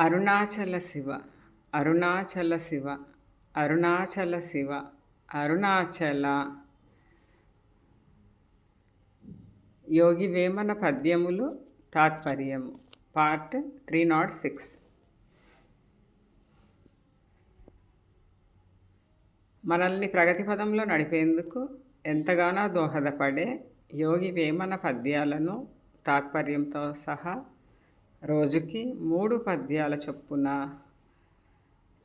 అరుణాచల శివ అరుణాచల శివ అరుణాచల శివ అరుణాచల. యోగి వేమన పద్యములు తాత్పర్యము. Part three nought six. మనల్ని ప్రగతి పదంలో నడిపేందుకు ఎంతగానో దోహదపడే యోగి వేమన పద్యాలను తాత్పర్యంతో సహా రోజుకి మూడు పద్యాల చొప్పున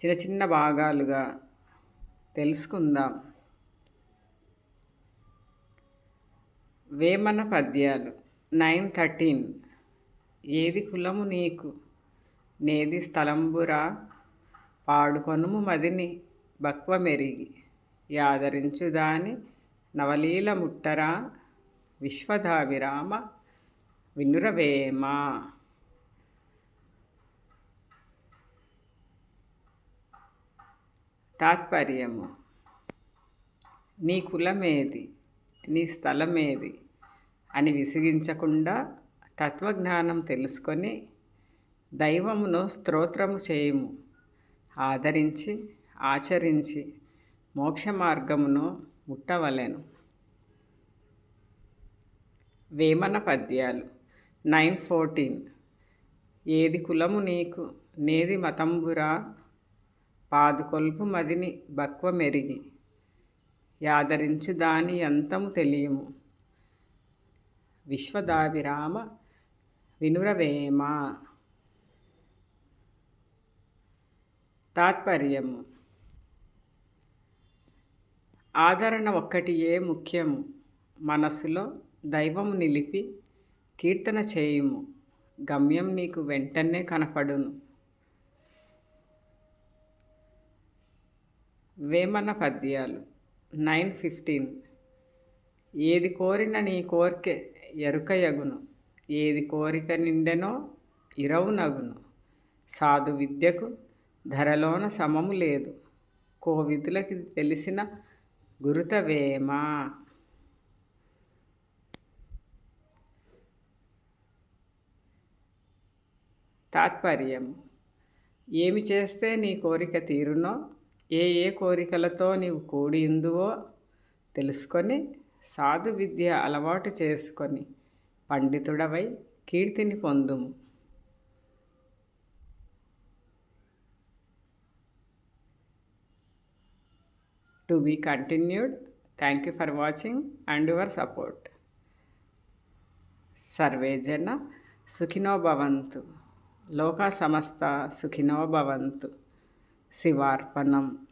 చిన్న చిన్న భాగాలుగా తెలుసుకుందాం. వేమన పద్యాలు నైన్ థర్టీన్. ఏది కులము నీకు? నేది స్థలంబురా పాడుకొనుము మదిని బక్వమెరిగి. యాదరించుదాని యాదరించు దాని నవలీల ముట్టరా. విశ్వధావిరామ వినురవేమ. తాత్పర్యము. నీ కులమేది? నీ స్థలమేది? అని విసిగించకుండా తత్వజ్ఞానం తెలుసుకొని దైవమును స్తోత్రము చేయము. ఆదరించి ఆచరించి మోక్ష మార్గమును ముట్టవలెను. వేమన పద్యాలు. Nine fourteen. ఏది కులము నీకు? నేది మతంబురా? పాదుకొల్పు మదిని బక్వమెరిగి. యాదరించు దాని అంతము తెలియము. విశ్వదావిరామ వినురవేమ. తాత్పర్యము. ఆదరణ ఒక్కటియే ముఖ్యము. మనసులో దైవము నిలిపి కీర్తన చేయుము. గమ్యం నీకు వెంటనే కనపడును. వేమన పద్యాలు. Nine fifteen. ఏది కోరిన నీ కోరిక ఎరుకయగును ఏది కోరిక నిండెనో ఇరవునగును సాధు విద్యకు ధరలోన సమము లేదు. కోవిధులకి తెలిసిన గురుతవేమ తాత్పర్యం ఏమి చేస్తే నీ కోరిక తీరునో ఏ ఏ కోరికలతో నీవు కూడి ఉందువో తెలుసుకొని సాధు విద్య అలవాటు చేసుకొని పండితుడవై కీర్తిని పొందుము. To be continued. Thank you for watching and your support. Survey జన సుఖినో భవంతు. లోకా సమస్త సుఖినో భవంతు. शिवार्पणम्।